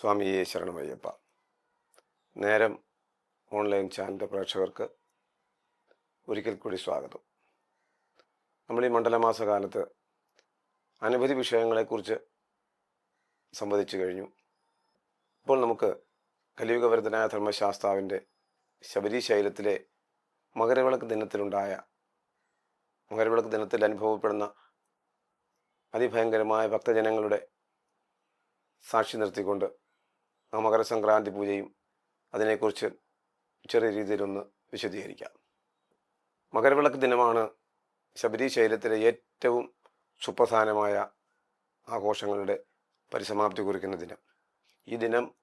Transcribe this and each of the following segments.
സ്വാമിയെ ശരണമയ്യപ്പ. നേരം ഓൺലൈൻ ചാനൽ പ്രേക്ഷകർക്ക് ഒരിക്കൽ കൂടി സ്വാഗതം. നമ്മൾ ഈ മണ്ഡലമാസ കാലത്ത് അനവധി വിഷയങ്ങളെക്കുറിച്ച് സംവദിച്ചു കഴിഞ്ഞു. ഇപ്പോൾ നമുക്ക് കലിയുഗവരതനായ ധർമ്മശാസ്താവിന്റെ ശബരിശൈലത്തിലെ മകരവിളക്ക് ദിനത്തിലുണ്ടായ മകരവിളക്ക് ദിനത്തിൽ അനുഭവപ്പെടുന്ന അതിഭയങ്കരമായ ഭക്തജനങ്ങളുടെ സാക്ഷി നിർത്തിക്കൊണ്ട് മകരസംക്രാന്തി പൂജയും അതിനെക്കുറിച്ച് ചെറിയ രീതിയിലൊന്ന് വിശദീകരിക്കാം. മകരവിളക്ക് ദിനമാണ് ശബരി ശൈലത്തിലെ ഏറ്റവും സുപ്രധാനമായ ആഘോഷങ്ങളുടെ പരിസമാപ്തി കുറിക്കുന്ന ദിനം. ഈ ദിനം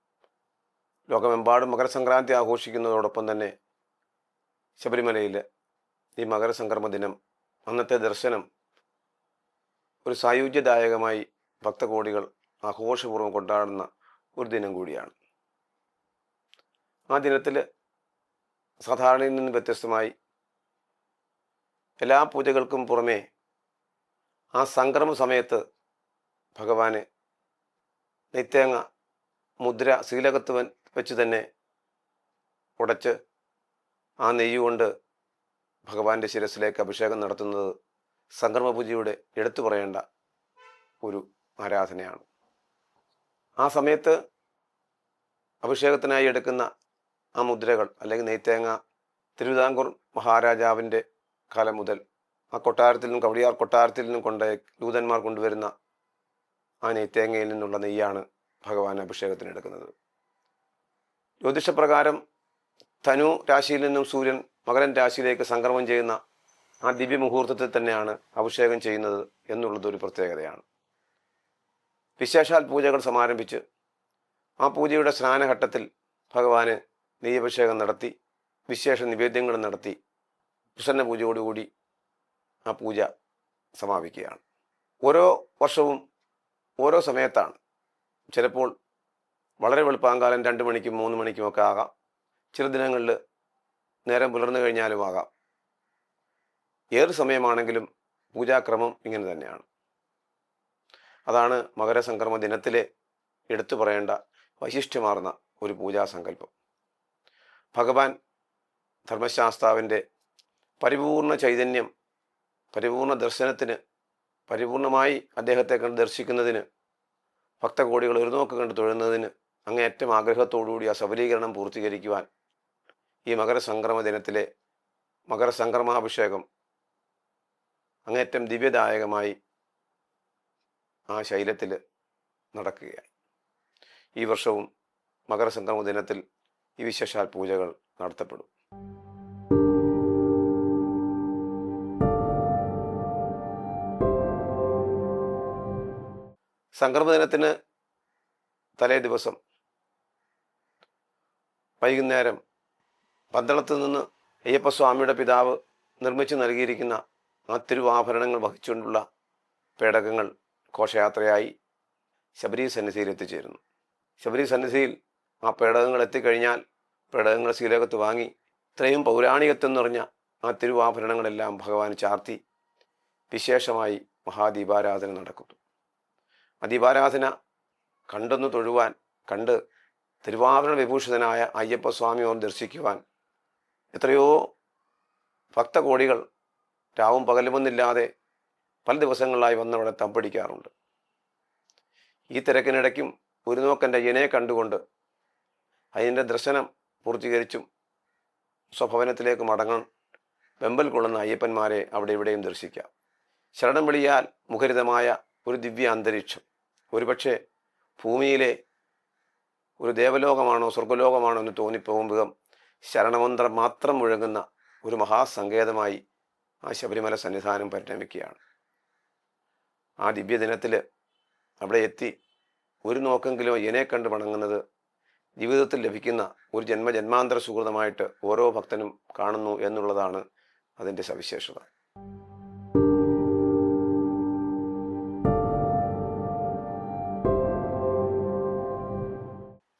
ലോകമെമ്പാടും മകരസംക്രാന്തി ആഘോഷിക്കുന്നതോടൊപ്പം തന്നെ ശബരിമലയിൽ ഈ മകരസംക്രമ ദിനം അന്നത്തെ ദർശനം ഒരു സായുജ്യദായകമായി ഭക്തകോടികൾ ആഘോഷപൂർവം കൊണ്ടാടുന്ന ഒരു ദിനം കൂടിയാണ്. ആ ദിനത്തിൽ സാധാരണയിൽ നിന്ന് വ്യത്യസ്തമായി എല്ലാ പൂജകൾക്കും പുറമേ ആ സംക്രമ സമയത്ത് ഭഗവാന് നിത്യേങ്ങ മുദ്ര ശീലകത്ത് വെച്ച് തന്നെ ഉടച്ച് ആ നെയ്യ് കൊണ്ട് ഭഗവാന്റെ ശിരസിലേക്ക് അഭിഷേകം നടത്തുന്നത് സംക്രമ പൂജയുടെ എടുത്തു പറയേണ്ട ഒരു ആരാധനയാണ്. ആ സമയത്ത് അഭിഷേകത്തിനായി എടുക്കുന്ന ആ മുദ്രകൾ അല്ലെങ്കിൽ നെയ്ത്തേങ്ങ തിരുവിതാംകൂർ മഹാരാജാവിന്റെ കാലം മുതൽ ആ കൊട്ടാരത്തിൽ നിന്നും കവടിയാർ കൊട്ടാരത്തിൽ നിന്നും കൊണ്ട് ദൂതന്മാർ കൊണ്ടുവരുന്ന ആ നെയ്ത്തേങ്ങയിൽ നിന്നുള്ള നെയ്യാണ് ഭഗവാൻ അഭിഷേകത്തിന് എടുക്കുന്നത്. ജ്യോതിഷപ്രകാരം ധനു രാശിയിൽ നിന്നും സൂര്യൻ മകരൻ രാശിയിലേക്ക് സംക്രമം ചെയ്യുന്ന ആ ദിവ്യ മുഹൂർത്തത്തിൽ തന്നെയാണ് അഭിഷേകം ചെയ്യുന്നത് എന്നുള്ളത് ഒരു പ്രത്യേകതയാണ്. വിശേഷാൽ പൂജകൾ സമാരംഭിച്ച് ആ പൂജയുടെ സ്നാനഘട്ടത്തിൽ ഭഗവാന് നെയ്യഭിഷേകം നടത്തി വിശേഷ നിവേദ്യങ്ങൾ നടത്തി പ്രസന്ന പൂജയോടുകൂടി ആ പൂജ സമാപിക്കുകയാണ്. ഓരോ വർഷവും ഓരോ സമയത്താണ്. ചിലപ്പോൾ വളരെ വെളുപ്പാങ്കാലം രണ്ട് മണിക്കും മൂന്ന് മണിക്കും ഒക്കെ ആകാം. ചില ദിനങ്ങളിൽ നേരം പുലർന്നു കഴിഞ്ഞാലും ആകാം. ഏത് സമയമാണെങ്കിലും പൂജാക്രമം ഇങ്ങനെ തന്നെയാണ്. അതാണ് മകരസംക്രമ ദിനത്തിലെ എടുത്തു പറയേണ്ട വൈശിഷ്ട്യമാർന്ന ഒരു പൂജാസങ്കല്പം. ഭഗവാൻ ധർമ്മശാസ്താവിന്റെ പരിപൂർണ ചൈതന്യം പരിപൂർണ ദർശനത്തിന് പരിപൂർണമായി അദ്ദേഹത്തെ കണ്ട് ദർശിക്കുന്നതിന് ഭക്തകോടികൾ ഒരു നോക്ക് കണ്ട് തൊഴുന്നതിന് അങ്ങേയറ്റം ആഗ്രഹത്തോടുകൂടി ആ സബലീകരണം പൂർത്തീകരിക്കുവാൻ ഈ മകരസംക്രമ ദിനത്തിലെ മകരസംക്രമാഭിഷേകം അങ്ങേറ്റം ദിവ്യദായകമായി ആ ശൈലത്തിൽ നടക്കുകയാണ്. ഈ വർഷവും മകരസംക്രമ ദിനത്തിൽ ഈ വിശേഷാൽ പൂജകൾ നടത്തപ്പെടും. സംക്രമ ദിനത്തിന് തലേ ദിവസം വൈകുന്നേരം പന്തളത്ത് നിന്ന് അയ്യപ്പസ്വാമിയുടെ പിതാവ് നിർമ്മിച്ചു നൽകിയിരിക്കുന്ന ആ തിരുവാഭരണങ്ങൾ വഹിച്ചുകൊണ്ടുള്ള പേടകങ്ങൾ ഘോഷയാത്രയായി ശബരി സന്നിധിയിൽ എത്തിച്ചേരുന്നു. ശബരി സന്നിധിയിൽ ആ പേടകങ്ങൾ എത്തിക്കഴിഞ്ഞാൽ പേടകങ്ങൾ ശീലകത്ത് വാങ്ങി ഇത്രയും പൗരാണികത്വം നിറഞ്ഞ ആ തിരുവാഭരണങ്ങളെല്ലാം ഭഗവാൻ ചാർത്തി വിശേഷമായി മഹാദീപാരാധന നടക്കുന്നു. ആ ദീപാരാധന കണ്ടൊന്ന് തൊഴുവാൻ കണ്ട് തിരുവാഭരണ വിഭൂഷിതനായ അയ്യപ്പസ്വാമിയോർ ദർശിക്കുവാൻ എത്രയോ ഭക്തകോടികൾ രാവും പകലുമൊന്നില്ലാതെ പല ദിവസങ്ങളായി വന്നവിടെ തമ്പടിക്കാറുണ്ട് ഈ തിരക്കിനിടയ്ക്കും ഒരു നോക്കന്റെ കണ്ടുകൊണ്ട് അതിന്റെ ദർശനം പൂർത്തീകരിച്ചും സ്വഭവനത്തിലേക്ക് മടങ്ങാൻ വെമ്പൽ കൊള്ളുന്ന അയ്യപ്പന്മാരെ അവിടെ ഇവിടെയും ദർശിക്കാം. ശരണം വിളിയാൽ മുഖരിതമായ ഒരു ദിവ്യ അന്തരീക്ഷം. ഒരുപക്ഷെ ഭൂമിയിലെ ഒരു ദേവലോകമാണോ സ്വർഗലോകമാണോ എന്ന് തോന്നിപ്പോകും വിധം ശരണമന്ത്രം മാത്രം മുഴങ്ങുന്ന ഒരു മഹാസങ്കേതമായി ആ ശബരിമല സന്നിധാനം പരിണമിക്കുകയാണ്. ആ ദിവ്യദിനത്തിൽ അവിടെ എത്തി ഒരു നോക്കെങ്കിലും എന്നെ കണ്ട് വണങ്ങുന്നത് ജീവിതത്തിൽ ലഭിക്കുന്ന ഒരു ജന്മ ജന്മാന്തര സുഹൃതമായിട്ട് ഓരോ ഭക്തനും കാണുന്നു എന്നുള്ളതാണ് അതിന്റെ സവിശേഷത.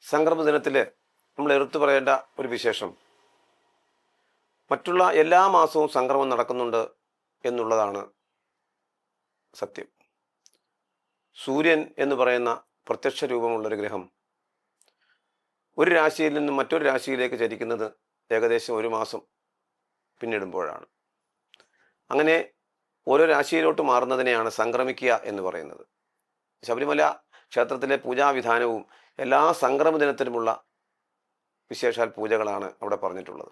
സംക്രമ ദിനത്തിൽ നമ്മൾ എടുത്തു പറയേണ്ട ഒരു വിശേഷം. മറ്റുള്ള എല്ലാ മാസവും സംക്രമം നടക്കുന്നുണ്ട് എന്നുള്ളതാണ് സത്യം. സൂര്യൻ എന്ന് പറയുന്ന പ്രത്യക്ഷ രൂപമുള്ളൊരു ഗ്രഹം. ഒരു രാശിയിൽ നിന്നും മറ്റൊരു രാശിയിലേക്ക് ചരിക്കുന്നത് ഏകദേശം ഒരു മാസം പിന്നിടുമ്പോഴാണ്. അങ്ങനെ ഓരോ രാശിയിലോട്ട് മാറുന്നതിനെയാണ് സംക്രമിക്കുക എന്ന് പറയുന്നത്. ശബരിമല ക്ഷേത്രത്തിലെ പൂജാവിധാനവും എല്ലാ സംക്രമ ദിനത്തിലുമുള്ള വിശേഷാൽ പൂജകളാണ് അവിടെ പറഞ്ഞിട്ടുള്ളത്.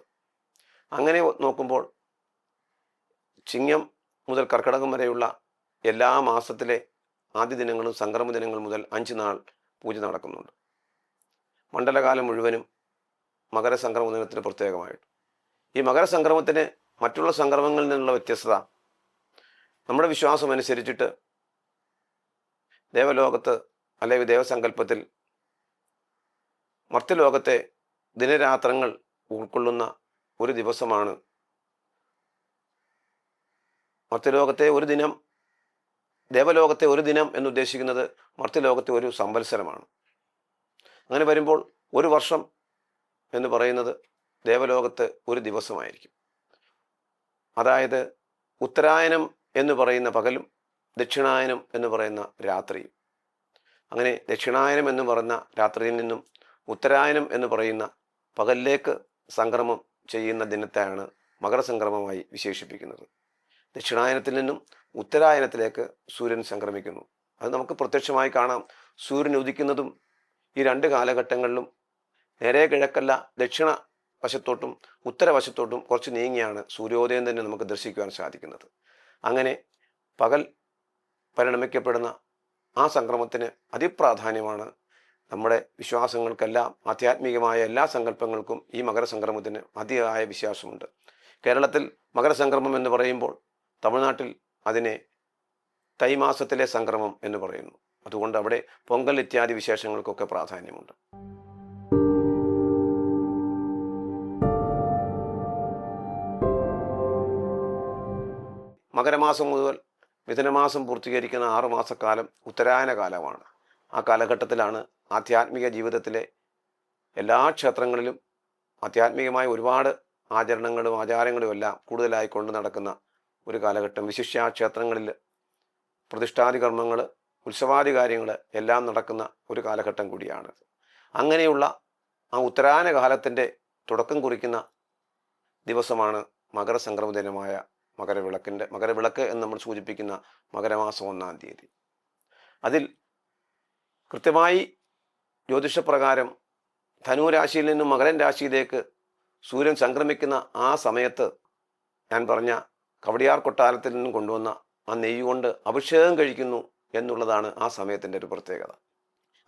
അങ്ങനെ നോക്കുമ്പോൾ ചിങ്ങം മുതൽ കർക്കിടകം വരെയുള്ള എല്ലാ മാസത്തിലെ ആദ്യ ദിനങ്ങളും സംക്രമ ദിനങ്ങൾ മുതൽ അഞ്ച് നാൾ പൂജ നടക്കുന്നുണ്ട്. മണ്ഡലകാലം മുഴുവനും മകരസംക്രമ ദിനത്തിന് പ്രത്യേകമായിട്ട്. ഈ മകരസംക്രമത്തിന് മറ്റുള്ള സംക്രമങ്ങളിൽ നിന്നുള്ള വ്യത്യസ്തത നമ്മുടെ വിശ്വാസം അനുസരിച്ചിട്ട് ദേവലോകത്ത് അല്ലെങ്കിൽ ദേവസങ്കല്പത്തിൽ മർത്യലോകത്തെ ദിനരാത്രങ്ങൾ ഉൾക്കൊള്ളുന്ന ഒരു ദിവസമാണ് മർത്യലോകത്തെ ഒരു ദിനം ദേവലോകത്തെ ഒരു ദിനം എന്നുദ്ദേശിക്കുന്നത് മർത്യലോകത്തെ ഒരു സംവത്സരമാണ്. അങ്ങനെ വരുമ്പോൾ ഒരു വർഷം എന്ന് പറയുന്നത് ദേവലോകത്ത് ഒരു ദിവസമായിരിക്കും. അതായത് ഉത്തരായനം എന്ന് പറയുന്ന പകലും ദക്ഷിണായനം എന്ന് പറയുന്ന രാത്രിയും. അങ്ങനെ ദക്ഷിണായനം എന്ന് പറയുന്ന രാത്രിയിൽ നിന്നും ഉത്തരായനം എന്ന് പറയുന്ന പകലിലേക്ക് സംക്രമം ചെയ്യുന്ന ദിനത്തെയാണ് മകരസംക്രമമായി വിശേഷിപ്പിക്കുന്നത്. ദക്ഷിണായനത്തിൽ നിന്നും ഉത്തരായനത്തിലേക്ക് സൂര്യൻ സംക്രമിക്കുന്നു. അത് നമുക്ക് പ്രത്യക്ഷമായി കാണാം. സൂര്യൻ ഉദിക്കുന്നതും ഈ രണ്ട് കാലഘട്ടങ്ങളിലും നേരെ കിഴക്കല്ല ദക്ഷിണ വശത്തോട്ടും ഉത്തരവശത്തോട്ടും കുറച്ച് നീങ്ങിയാണ് സൂര്യോദയം തന്നെ നമുക്ക് ദർശിക്കുവാൻ സാധിക്കുന്നത്. അങ്ങനെ പകൽ പരിണമിക്കപ്പെടുന്ന ആ സംക്രമത്തിന് അതിപ്രാധാന്യമാണ് നമ്മുടെ വിശ്വാസങ്ങൾക്കെല്ലാം ആധ്യാത്മികമായ എല്ലാ സങ്കല്പങ്ങൾക്കും ഈ മകരസംക്രമത്തിന് അതിയായ വിശ്വാസമുണ്ട്. കേരളത്തിൽ മകരസംക്രമം എന്ന് പറയുമ്പോൾ തമിഴ്നാട്ടിൽ അതിനെ തൈമാസത്തിലെ സംക്രമം എന്ന് പറയുന്നു. അതുകൊണ്ട് അവിടെ പൊങ്കൽ ഇത്യാദി വിശേഷങ്ങൾക്കൊക്കെ പ്രാധാന്യമുണ്ട്. മകരമാസം മുതൽ മിഥുനമാസം പൂർത്തീകരിക്കുന്ന ആറു മാസക്കാലം ഉത്തരായന കാലമാണ്. ആ കാലഘട്ടത്തിലാണ് ആധ്യാത്മിക ജീവിതത്തിലെ എല്ലാ ക്ഷേത്രങ്ങളിലും ആധ്യാത്മികമായ ഒരുപാട് ആചരണങ്ങളും ആചാരങ്ങളും എല്ലാം കൂടുതലായി കൊണ്ട് നടക്കുന്ന ഒരു കാലഘട്ടം വിശിഷ്യ ക്ഷേത്രങ്ങളിൽ പ്രതിഷ്ഠാദി കർമ്മങ്ങൾ ഉത്സവാദി കാര്യങ്ങൾ എല്ലാം നടക്കുന്ന ഒരു കാലഘട്ടം കൂടിയാണ്. അങ്ങനെയുള്ള ആ ഉത്തരായന കാലത്തിന്റെ തുടക്കം കുറിക്കുന്ന ദിവസമാണ് മകരസംക്രമ ദിനമായ മകരവിളക്കിന്റെ മകരവിളക്ക് എന്ന് നമ്മൾ സൂചിപ്പിക്കുന്ന മകരമാസം ഒന്നാം തീയതി. അതിൽ കൃത്യമായി ജ്യോതിഷപ്രകാരം ധനു രാശിയിൽ നിന്നും മകരൻ രാശിയിലേക്ക് സൂര്യൻ സംക്രമിക്കുന്ന ആ സമയത്ത് ഞാൻ പറഞ്ഞ കവടിയാർ കൊട്ടാരത്തിൽ നിന്നും കൊണ്ടുവന്ന ആ നെയ്യ് കൊണ്ട് അഭിഷേകം കഴിക്കുന്നു എന്നുള്ളതാണ് ആ സമയത്തിന്റെ ഒരു പ്രത്യേകത.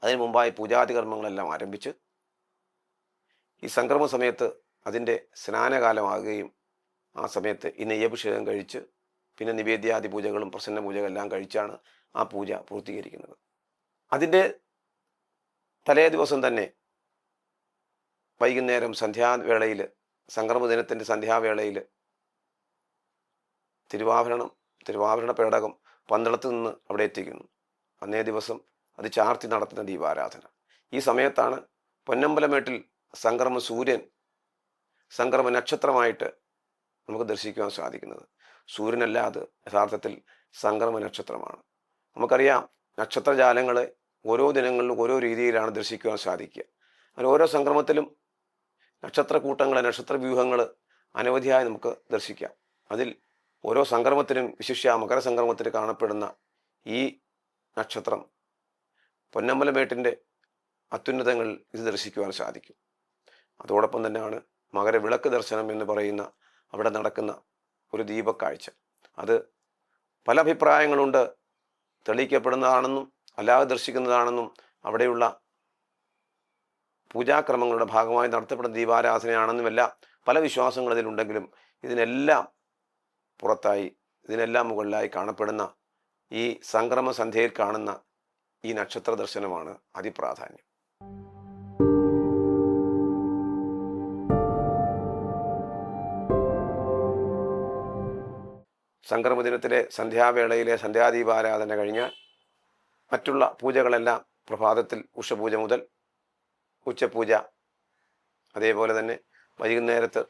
അതിനു മുമ്പായി പൂജാതി കർമ്മങ്ങളെല്ലാം ആരംഭിച്ച് ഈ സംക്രമ സമയത്ത് അതിന്റെ സ്നാനകാലമാകുകയും ആ സമയത്ത് ഈ നെയ്യഭിഷേകം കഴിച്ച് പിന്നെ നിവേദ്യാദി പൂജകളും പ്രസന്ന പൂജകളും എല്ലാം കഴിച്ചാണ് ആ പൂജ പൂർത്തീകരിക്കുന്നത്. അതിന്റെ തലേ ദിവസം തന്നെ വൈകുന്നേരം സന്ധ്യാവേളയിൽ സംക്രമ ദിനത്തിന്റെ സന്ധ്യാവേളയിൽ തിരുവാഭരണം തിരുവാഭരണ പേടകം പന്തളത്ത് നിന്ന് അവിടെ എത്തിക്കുന്നു. അന്നേ ദിവസം അത് ചാർത്തി നടത്തുന്ന ദീപാരാധന. ഈ സമയത്താണ് പൊന്നമ്പലമേട്ടിൽ സംക്രമ സൂര്യൻ സംക്രമ നക്ഷത്രമായിട്ട് നമുക്ക് ദർശിക്കുവാൻ സാധിക്കുന്നത്. സൂര്യനല്ല അത് യഥാർത്ഥത്തിൽ സംക്രമ നക്ഷത്രമാണ്. നമുക്കറിയാം നക്ഷത്രജാലങ്ങളെ ഓരോ ദിനങ്ങളിലും ഓരോ രീതിയിലാണ് ദർശിക്കുവാൻ സാധിക്കുക. അങ്ങനെ ഓരോ സംക്രമത്തിലും നക്ഷത്രക്കൂട്ടങ്ങൾ നക്ഷത്രവ്യൂഹങ്ങൾ അനവധിയായി നമുക്ക് ദർശിക്കാം. അതിൽ ഓരോ സംക്രമത്തിനും വിശിഷ്യ മകരസംക്രമത്തിൽ കാണപ്പെടുന്ന ഈ നക്ഷത്രം പൊന്നമ്പലമേട്ടിന്റെ അത്യുന്നതങ്ങളിൽ ഇത് ദർശിക്കുവാൻ സാധിക്കും. അതോടൊപ്പം തന്നെയാണ് മകരവിളക്ക് ദർശനം എന്ന് പറയുന്ന അവിടെ നടക്കുന്ന ഒരു ദീപക്കാഴ്ച. അത് പല അഭിപ്രായങ്ങളുണ്ട്. തെളിയിക്കപ്പെടുന്നതാണെന്നും അല്ലാതെ ദർശിക്കുന്നതാണെന്നും അവിടെയുള്ള പൂജാക്രമങ്ങളുടെ ഭാഗമായി നടത്തപ്പെടുന്ന ദീപാരാധനയാണെന്നുമെല്ലാം പല വിശ്വാസങ്ങൾ ഇതിലുണ്ടെങ്കിലും ഇതിനെല്ലാം പുറത്തായി ഇതിനെല്ലാം മുകളിലായി കാണപ്പെടുന്ന ഈ സംക്രമ സന്ധ്യയിൽ കാണുന്ന ഈ നക്ഷത്ര ദർശനമാണ് അതിപ്രാധാന്യം. സംക്രമദിനത്തിലെ സന്ധ്യാവേളയിലെ സന്ധ്യാദീപാരാധന കഴിഞ്ഞാൽ മറ്റുള്ള പൂജകളെല്ലാം പ്രഭാതത്തിൽ ഉഷപൂജ മുതൽ ഉച്ചപൂജ അതേപോലെ തന്നെ വൈകുന്നേരത്ത്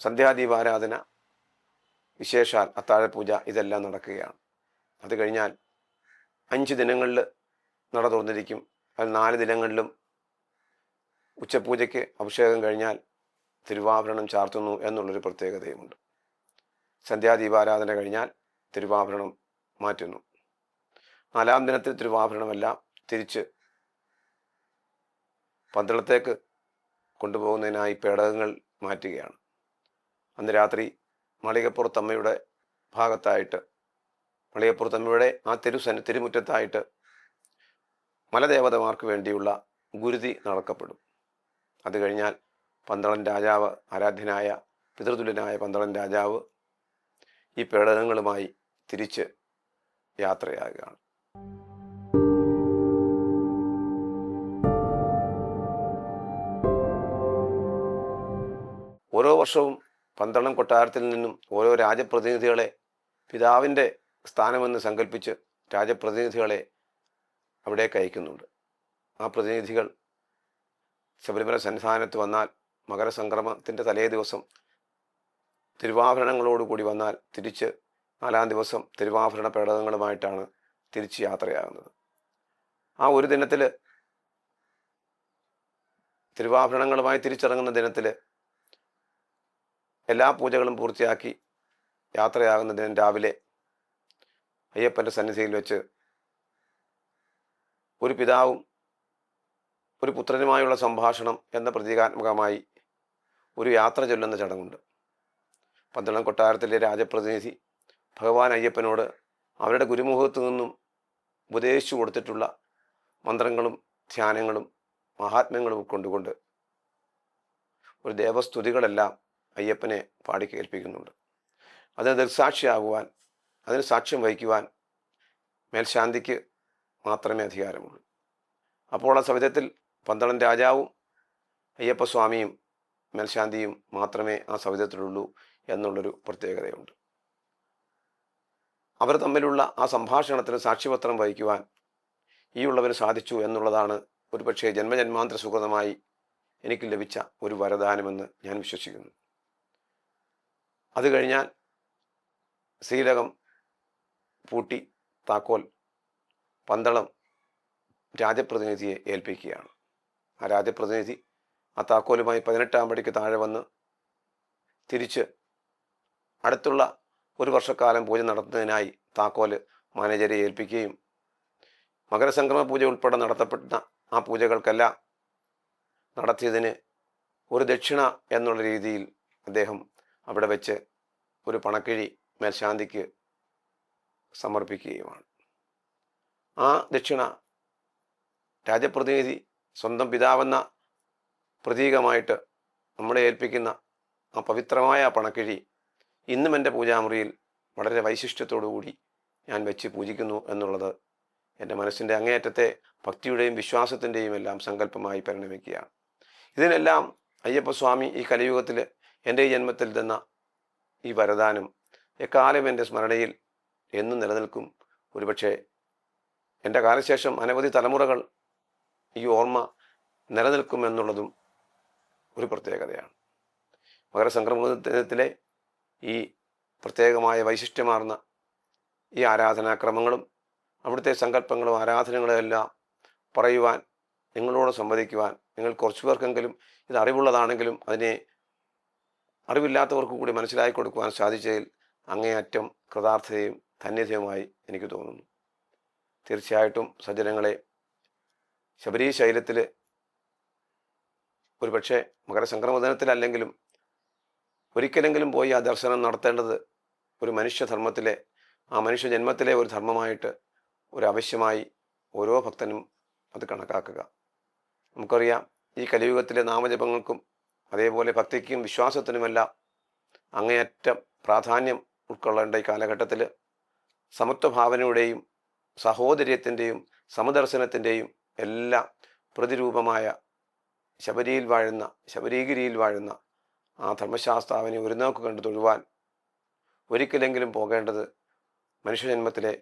സന്ധ്യാദീപാരാധന വിശേഷാൽ അത്താഴപൂജ ഇതെല്ലാം നടക്കുകയാണ്. അത് കഴിഞ്ഞാൽ അഞ്ച് ദിനങ്ങളിൽ നട തുറന്നിരിക്കും. അതിൽ നാല് ദിനങ്ങളിലും ഉച്ചപൂജയ്ക്ക് അഭിഷേകം കഴിഞ്ഞാൽ തിരുവാഭരണം ചാർത്തുന്നു എന്നുള്ളൊരു പ്രത്യേകതയുമുണ്ട്. സന്ധ്യാദീപാരാധന കഴിഞ്ഞാൽ തിരുവാഭരണം മാറ്റുന്നു. നാലാം ദിനത്തിൽ തിരുവാഭരണമെല്ലാം തിരിച്ച് പന്തളത്തേക്ക് കൊണ്ടുപോകുന്നതിനായി പേടകങ്ങൾ മാറ്റുകയാണ്. അന്ന് രാത്രി മളികപ്പുറത്തമ്മയുടെ ഭാഗത്തായിട്ട് മളികപ്പുറത്തമ്മയുടെ ആ തിരു സന്ന തിരുമുറ്റത്തായിട്ട് മലദേവതമാർക്ക് വേണ്ടിയുള്ള ഗുരുതി നടക്കപ്പെടും. അത് കഴിഞ്ഞാൽ പന്തളൻ രാജാവ് ആരാധ്യനായ പിതൃതുല്യനായ പന്തളൻ രാജാവ് ഈ പേടകങ്ങളുമായി തിരിച്ച് യാത്രയാകുകയാണ്. ഓരോ വർഷവും പന്തളം കൊട്ടാരത്തിൽ നിന്നും ഓരോ രാജപ്രതിനിധികളെ പിതാവിന്റെ സ്ഥാനമെന്ന് സങ്കല്പിച്ച് രാജപ്രതിനിധികളെ അവിടേക്ക് അയക്കുന്നുണ്ട്. ആ പ്രതിനിധികൾ ശബരിമല സന്നിധാനത്ത് വന്നാൽ മകരസംക്രമത്തിന്റെ തലേ ദിവസം തിരുവാഭരണങ്ങളോടുകൂടി വന്നാൽ തിരിച്ച് നാലാം ദിവസം തിരുവാഭരണ പേടകങ്ങളുമായിട്ടാണ് തിരിച്ച് യാത്രയാകുന്നത്. ആ ഒരു ദിനത്തിൽ തിരുവാഭരണങ്ങളുമായി തിരിച്ചിറങ്ങുന്ന ദിനത്തിൽ എല്ലാ പൂജകളും പൂർത്തിയാക്കി യാത്രയാകുന്ന ദിനം രാവിലെ അയ്യപ്പന്റെ സന്നിധിയിൽ വെച്ച് ഒരു പിതാവും ഒരു പുത്രനുമായുള്ള സംഭാഷണം എന്ന പ്രതീകാത്മകമായി ഒരു യാത്ര ചൊല്ലുന്ന ചടങ്ങുണ്ട്. പന്തളം കൊട്ടാരത്തിലെ രാജപ്രതിനിധി ഭഗവാൻ അയ്യപ്പനോട് അവരുടെ ഗുരുമുഖത്തു നിന്നും ഉപദേശിച്ചു കൊടുത്തിട്ടുള്ള മന്ത്രങ്ങളും ധ്യാനങ്ങളും മഹാത്മ്യങ്ങളും കൊണ്ടുകൊണ്ട് ഒരു ദേവസ്തുതികളെല്ലാം അയ്യപ്പനെ പാടി കേൾപ്പിക്കുന്നുണ്ട്. അതിന് ദൃക്സാക്ഷിയാകുവാൻ അതിന് സാക്ഷ്യം വഹിക്കുവാൻ മേൽശാന്തിക്ക് മാത്രമേ അധികാരമുള്ളൂ. അപ്പോൾ ആ സവിധത്തിൽ പന്തളം രാജാവും അയ്യപ്പസ്വാമിയും മേൽശാന്തിയും മാത്രമേ ആ സവിധത്തിലുള്ളൂ എന്നുള്ളൊരു പ്രത്യേകതയുണ്ട്. അവർ തമ്മിലുള്ള ആ സംഭാഷണത്തിന് സാക്ഷിപത്രം വഹിക്കുവാൻ ഈ ഉള്ളവന് സാധിച്ചു എന്നുള്ളതാണ് ഒരുപക്ഷെ ജന്മജന്മാന്തര സുഹൃതമായി എനിക്ക് ലഭിച്ച ഒരു വരദാനമെന്ന് ഞാൻ വിശ്വസിക്കുന്നു. അത് കഴിഞ്ഞാൽ ശ്രീലകം പൂട്ടി താക്കോൽ പന്തളം രാജപ്രതിനിധിയെ ഏൽപ്പിക്കുകയാണ്. ആ രാജപ്രതിനിധി ആ താക്കോലുമായി പതിനെട്ടാം പടിക്ക് താഴെ വന്ന് തിരിച്ച് അടുത്തുള്ള ഒരു വർഷക്കാലം പൂജ നടത്തുന്നതിനായി താക്കോൽ മാനേജരെ ഏൽപ്പിക്കുകയും മകരസംക്രമ പൂജ ഉൾപ്പെടെ നടത്തപ്പെടുന്ന ആ പൂജകൾക്കെല്ലാം നടത്തിയതിന് ഒരു ദക്ഷിണ എന്നുള്ള രീതിയിൽ അദ്ദേഹം അവിടെ വെച്ച് ഒരു പണക്കിഴി മേൽശാന്തിക്ക് സമർപ്പിക്കുകയുമാണ്. ആ ദക്ഷിണ രാജപ്രതിനിധി സ്വന്തം പിതാവെന്ന പ്രതീകമായിട്ട് നമ്മളെ ഏൽപ്പിക്കുന്ന ആ പവിത്രമായ പണക്കിഴി ഇന്നും എന്റെ പൂജാമുറിയിൽ വളരെ വൈശിഷ്ട്യത്തോടുകൂടി ഞാൻ വെച്ച് പൂജിക്കുന്നു എന്നുള്ളത് എന്റെ മനസ്സിന്റെ അങ്ങേയറ്റത്തെ ഭക്തിയുടെയും വിശ്വാസത്തിന്റെയും എല്ലാം സങ്കല്പമായി പരിണമിക്കുകയാണ്. ഇതിനെല്ലാം അയ്യപ്പസ്വാമി ഈ കലിയുഗത്തിൽ എന്റെ ജന്മത്തിൽ തന്ന ഈ വരദാനം എക്കാലം എന്റെ സ്മരണയിൽ എന്നും നിലനിൽക്കും. ഒരുപക്ഷെ എന്റെ കാലശേഷം അനവധി തലമുറകൾ ഈ ഓർമ്മ നിലനിൽക്കുമെന്നുള്ളതും ഒരു പ്രത്യേകതയാണ്. മകരസംക്രമത്തിലെ ഈ പ്രത്യേകമായ വൈശിഷ്ട്യമാർന്ന ഈ ആരാധനാക്രമങ്ങളും അവിടുത്തെ സങ്കല്പങ്ങളും ആരാധനകളും എല്ലാം പറയുവാൻ നിങ്ങളോട് സംവദിക്കുവാൻ നിങ്ങൾ കുറച്ചു പേർക്കെങ്കിലും ഇത് അറിവുള്ളതാണെങ്കിലും അതിനെ അറിവില്ലാത്തവർക്ക് കൂടി മനസ്സിലാക്കി കൊടുക്കുവാൻ സാധിച്ചതിൽ അങ്ങേയറ്റം കൃതാർത്ഥതയും ധന്യതയുമായി എനിക്ക് തോന്നുന്നു. തീർച്ചയായിട്ടും സജ്ജനങ്ങളെ ശബരി ശൈലത്തിൽ ഒരു പക്ഷേ മകരസംക്രമ ദിനത്തിലല്ലെങ്കിലും ഒരിക്കലെങ്കിലും പോയി ആ ദർശനം നടത്തേണ്ടത് ഒരു മനുഷ്യധർമ്മത്തിലെ ആ മനുഷ്യജന്മത്തിലെ ഒരു ധർമ്മമായിട്ട് ഒരു ആവശ്യമായി ഓരോ ഭക്തനും അത് കണക്കാക്കുക. നമുക്കറിയാം ഈ കലിയുഗത്തിലെ നാമജപങ്ങൾക്കും അതേപോലെ ഭക്തിക്കും വിശ്വാസത്തിനുമെല്ലാം അങ്ങേയറ്റം പ്രാധാന്യം ഉൾക്കൊള്ളേണ്ട ഈ കാലഘട്ടത്തിൽ സമത്വഭാവനയുടെയും സഹോദര്യത്തിന്റെയും സമദർശനത്തിന്റെയും എല്ലാം പ്രതിരൂപമായ ശബരിയിൽ വാഴുന്ന ശബരീഗിരിയിൽ വാഴുന്ന ആ ധർമ്മശാസ്താവിനെ ഒരു നോക്ക് കണ്ടു തൊഴുവാൻ ഒരിക്കലെങ്കിലും പോകേണ്ടത് മനുഷ്യജന്മത്തിലെ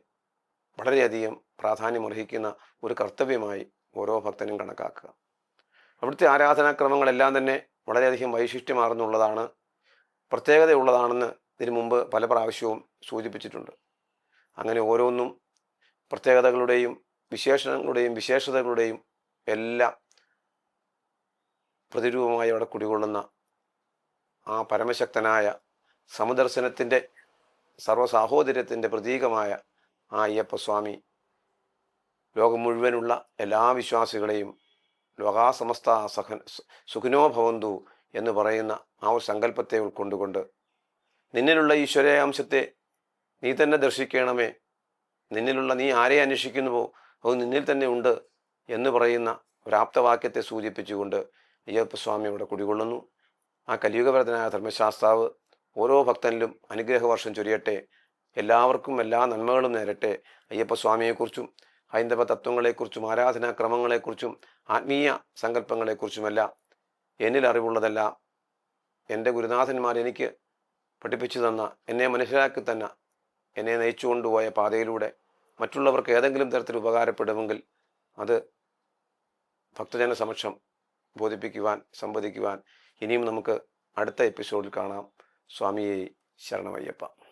വളരെയധികം പ്രാധാന്യമർഹിക്കുന്ന ഒരു കർത്തവ്യമായി ഓരോ ഭക്തനും കണക്കാക്കുക. അവിടുത്തെ ആരാധനാക്രമങ്ങളെല്ലാം തന്നെ വളരെയധികം വൈശിഷ്ട്യമാർന്നുള്ളതാണ് പ്രത്യേകതയുള്ളതാണെന്ന് ഇതിനു മുമ്പ് പല പ്രാവശ്യവും സൂചിപ്പിച്ചിട്ടുണ്ട്. അങ്ങനെ ഓരോന്നും പ്രത്യേകതകളുടെയും വിശേഷണങ്ങളുടെയും വിശേഷതകളുടെയും എല്ലാം പ്രതിരൂപമായി അവിടെ കുടികൊള്ളുന്ന ആ പരമശക്തനായ സമദർശനത്തിന്റെ സർവസാഹോദര്യത്തിന്റെ പ്രതീകമായ ആ അയ്യപ്പസ്വാമി ലോകം മുഴുവനുള്ള എല്ലാ വിശ്വാസികളെയും ലോകാസമസ്ത സഹ സുഖിനോ ഭവന്തു എന്ന് പറയുന്ന ആ ഒരു സങ്കല്പത്തെ ഉൾക്കൊണ്ടുകൊണ്ട് നിന്നിലുള്ള ഈശ്വരാംശത്തെ നീ തന്നെ ദർശിക്കണമേ. നിന്നിലുള്ള നീ ആരെ അന്വേഷിക്കുന്നുവോ? അത് നിന്നിൽ തന്നെ ഉണ്ട് എന്ന് പറയുന്ന ഒരാപ്തവാക്യത്തെ സൂചിപ്പിച്ചുകൊണ്ട് അയ്യപ്പസ്വാമി ഇവിടെ കുടികൊള്ളുന്നു. ആ കലിയുഗവരതനായ ധർമ്മശാസ്താവ് ഓരോ ഭക്തനിലും അനുഗ്രഹവർഷം ചൊരിയട്ടെ. എല്ലാവർക്കും എല്ലാ നന്മകളും നേരട്ടെ അയ്യപ്പസ്വാമിയെക്കുറിച്ചും ഹൈന്ദവ തത്വങ്ങളെക്കുറിച്ചും ആരാധനാക്രമങ്ങളെക്കുറിച്ചും ആത്മീയ സങ്കല്പങ്ങളെക്കുറിച്ചുമല്ല എന്നിൽ അറിവുള്ളതല്ല. എന്റെ ഗുരുനാഥന്മാർ എനിക്ക് പഠിപ്പിച്ചു തന്ന എന്നെ മനസ്സിലാക്കി തന്ന എന്നെ നയിച്ചു കൊണ്ടുപോയ പാതയിലൂടെ മറ്റുള്ളവർക്ക് ഏതെങ്കിലും തരത്തിൽ ഉപകാരപ്പെടുമെങ്കിൽ അത് ഭക്തജന സമക്ഷം ബോധിപ്പിക്കുവാൻ സംവദിക്കുവാൻ ഇനിയും നമുക്ക് അടുത്ത എപ്പിസോഡിൽ കാണാം. സ്വാമിയെ ശരണമയ്യപ്പ.